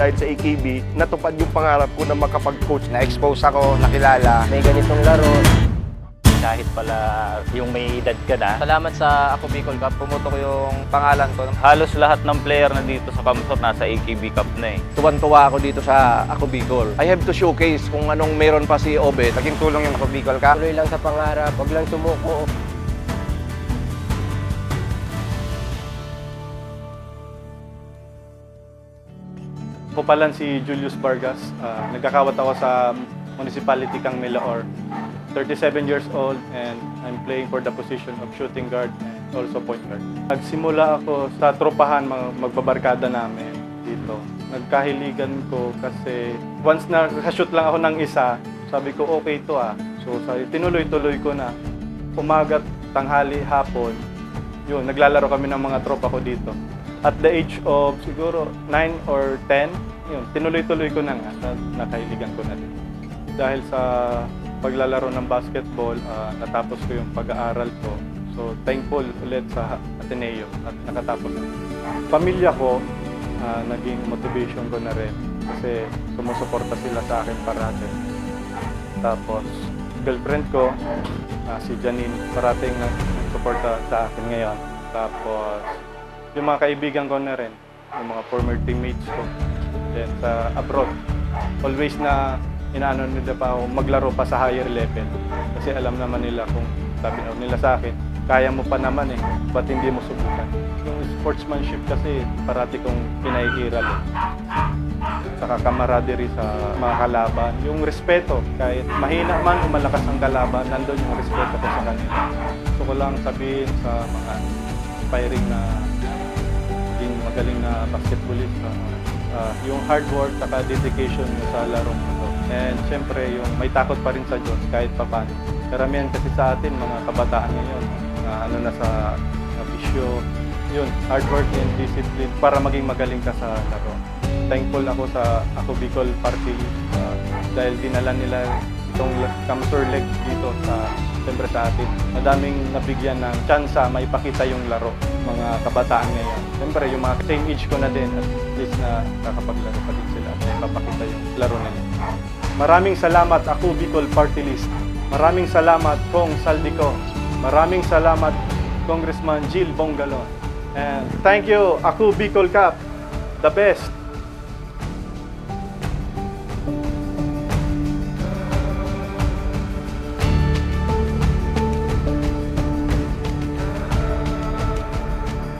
dahil sa AKB, natupad yung pangarap ko na makapag-coach. Na-expose ako, nakilala. May ganitong laro. kahit pala yung may edad ka na. Salamat sa Ako Bicol Cup. Pumutok yung pangalan ko. Halos lahat ng player na dito sa Kamsor nasa AKB Cup na eh. Tuwan-tuwa ako dito sa Ako Bicol. I have to showcase kung anong meron pa si Obet. Naging tulong yung ako Bicol Cup. Tuloy lang sa pangarap. Huwag lang sumuko. Ako pala si Julius Vargas. Ah, nagkakawat ako sa Municipality Kang Milaor. 37 years old and I'm playing for the position of shooting guard and also point guard. Nagsimula ako sa tropahan mga magbabarkada namin dito. Nagkahiligan ko kasi once na shoot lang ako ng isa, sabi ko okay to ah. So sabi, tinuloy-tuloy ko na. Umagat, tanghali, hapon, yun, naglalaro kami ng mga tropa ko dito. At the age of siguro 9 or 10, yun, tinuloy-tuloy ko na nga, na, nakahiligan ko na din. Dahil sa paglalaro ng basketball, ah, natapos ko yung pag-aaral ko. So, thankful ulit sa Ateneo at nakatapos. Pamilya ko, ah, naging motivation ko na rin kasi sumusuporta sila sa akin parati. Tapos, girlfriend ko, ah, si Janine, parating nagsuporta sa akin ngayon. Tapos, yung mga kaibigan ko na rin, yung mga former teammates ko, then sa abroad, always na inaano nila pa ako maglaro pa sa higher level. Kasi alam naman nila kung sabi nila sa akin, kaya mo pa naman eh, ba't hindi mo subukan? Yung sportsmanship kasi parati kong pinahihiral. Saka camaraderie sa mga kalaban. Yung respeto, kahit mahina man o malakas ang kalaban, nandun yung respeto ko sa kanila. Gusto ko lang sabihin sa mga aspiring na magaling na basketballist. ah, yung hard work at dedication nyo sa larong ito. And syempre, yung may takot pa rin sa Diyos kahit pa paano. Karamihan kasi sa atin, mga kabataan ngayon, na ano na sa, bisyo, yun, hard work and discipline para maging magaling ka sa laro. Thankful ako sa Ako Bicol Party ah, dahil dinala nila itong Kamsur Leg dito sa siyempre sa atin. Madaming nabigyan ng tsansa maipakita yung laro mga kabataan ngayon. Siyempre yung mga same age ko na din at least na kakapaglaro pa din sila at ipapakita yung laro nila. Maraming salamat ako Bicol Party List. Maraming salamat Kong Saldico. Maraming salamat Congressman Jill Bongalon. And thank you Ako Bicol Cup. The best.